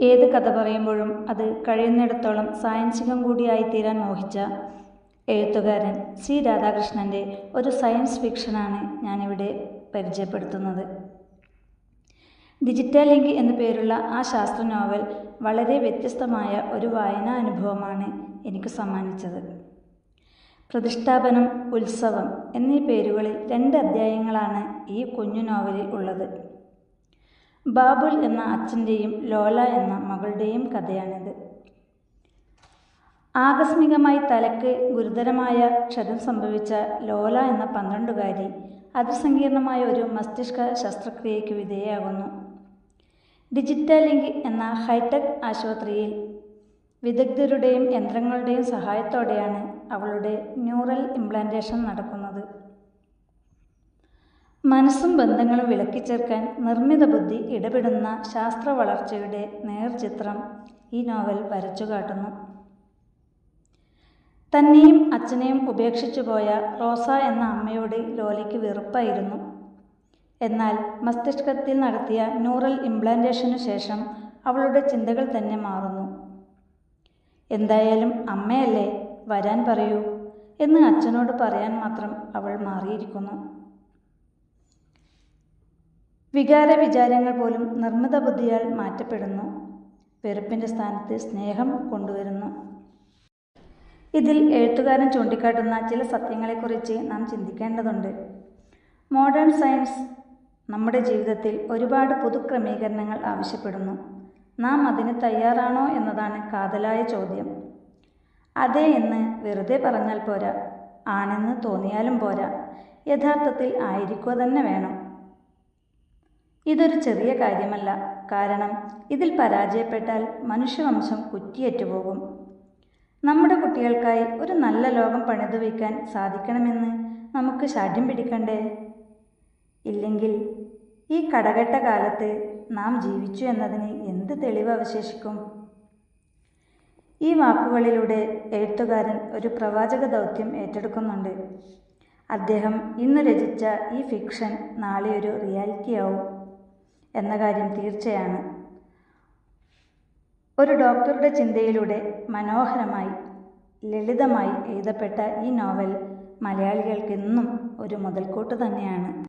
ഏത് കഥ പറയുമ്പോഴും അത് കഴിയുന്നിടത്തോളം സയൻസികം കൂടിയായിത്തീരാൻ മോഹിച്ച എഴുത്തുകാരൻ സി രാധാകൃഷ്ണന്റെ ഒരു സയൻസ് ഫിക്ഷനാണ് ഞാനിവിടെ പരിചയപ്പെടുത്തുന്നത്. ഡിജിറ്റൽ ലിങ്ക് എന്നു പേരുള്ള ആ ശാസ്ത്ര നോവൽ വളരെ വ്യത്യസ്തമായ ഒരു വായനാ അനുഭവമാണ് എനിക്ക് സമ്മാനിച്ചത്. പ്രതിഷ്ഠാപനം ഉത്സവം എന്നീ പേരുകളിൽ രണ്ട് അധ്യായങ്ങളാണ് ഈ കുഞ്ഞു നോവലിൽ ഉള്ളത്. ബാബുൽ എന്ന അച്ഛന്റെയും ലോല എന്ന മകളുടെയും കഥയാണിത്. ആകസ്മികമായി തലക്ക് ഗുരുതരമായ ക്ഷതം സംഭവിച്ച ലോല എന്ന പന്ത്രണ്ടുകാരി അതിസങ്കീർണമായ ഒരു മസ്തിഷ്ക ശസ്ത്രക്രിയയ്ക്ക് വിധേയയാകുന്നു. ഡിജിറ്റൽ ലിങ്ക് എന്ന ഹൈടെക് ആശുപത്രിയിൽ വിദഗ്ധരുടെയും യന്ത്രങ്ങളുടെയും സഹായത്തോടെയാണ് അവളുടെ ന്യൂറൽ ഇംപ്ലാന്റേഷൻ നടക്കുന്നത്. മനസ്സും ബന്ധങ്ങളും വിളക്കിച്ചേർക്കാൻ നിർമ്മിത ബുദ്ധി ഇടപെടുന്ന ശാസ്ത്ര വളർച്ചയുടെ നേർചിത്രം ഈ നോവൽ വരച്ചു കാട്ടുന്നു. തന്നെയും അച്ഛനെയും ഉപേക്ഷിച്ചു പോയ റോസ എന്ന അമ്മയോട് ലോലയ്ക്ക് വെറുപ്പായിരുന്നു. എന്നാൽ മസ്തിഷ്കത്തിൽ നടത്തിയ ന്യൂറൽ ഇംപ്ലാന്റേഷനു ശേഷം അവളുടെ ചിന്തകൾ തന്നെ മാറുന്നു. എന്തായാലും അമ്മയല്ലേ വരാൻ പറയൂ എന്ന് അച്ഛനോട് പറയാൻ മാത്രം അവൾ മാറിയിരിക്കുന്നു. വികാര വിചാരങ്ങൾ പോലും നിർമ്മിത ബുദ്ധിയാൽ മാറ്റപ്പെടുന്നു. വെറുപ്പിന്റെ സ്ഥാനത്ത് സ്നേഹം കൊണ്ടുവരുന്നു. ഇതിൽ എഴുത്തുകാരൻ ചൂണ്ടിക്കാട്ടുന്ന ചില സത്യങ്ങളെക്കുറിച്ച് നാം ചിന്തിക്കേണ്ടതുണ്ട്. മോഡേൺ സയൻസ് നമ്മുടെ ജീവിതത്തിൽ ഒരുപാട് പുതുക്രമീകരണങ്ങൾ ആവശ്യപ്പെടുന്നു. നാം അതിന് തയ്യാറാണോ എന്നതാണ് കാതലായ ചോദ്യം. അതെ എന്ന് വെറുതെ പറഞ്ഞാൽ പോരാ. ആണെന്ന് തോന്നിയാലും പോരാ. യഥാർത്ഥത്തിൽ ആയിരിക്കുക തന്നെ വേണം. ഇതൊരു ചെറിയ കാര്യമല്ല. കാരണം ഇതിൽ പരാജയപ്പെട്ടാൽ മനുഷ്യവംശം കുറ്റിയേറ്റുപോകും. നമ്മുടെ കുട്ടികൾക്കായി ഒരു നല്ല ലോകം പണിതു വയ്ക്കാൻ സാധിക്കണമെന്ന് നമുക്ക് ശാഠ്യം പിടിക്കണ്ടേ? ഇല്ലെങ്കിൽ ഈ കടകെട്ട കാലത്ത് നാം ജീവിച്ചു എന്നതിന് എന്ത് തെളിവ് അവശേഷിക്കും? ഈ വാക്കുകളിലൂടെ എഴുത്തുകാരൻ ഒരു പ്രവാചക ദൗത്യം ഏറ്റെടുക്കുന്നുണ്ട്. അദ്ദേഹം ഇന്ന് രചിച്ച ഈ ഫിക്ഷൻ നാളെ ഒരു റിയാലിറ്റിയാവും. എന്ന കാര്യം തീർച്ചയാണ്. ഒരു ഡോക്ടറുടെ ചിന്തയിലൂടെ മനോഹരമായി ലളിതമായി എഴുതപ്പെട്ട ഈ നോവൽ മലയാളികൾക്കെന്നും ഒരു മുതൽക്കൂട്ട് തന്നെയാണ്.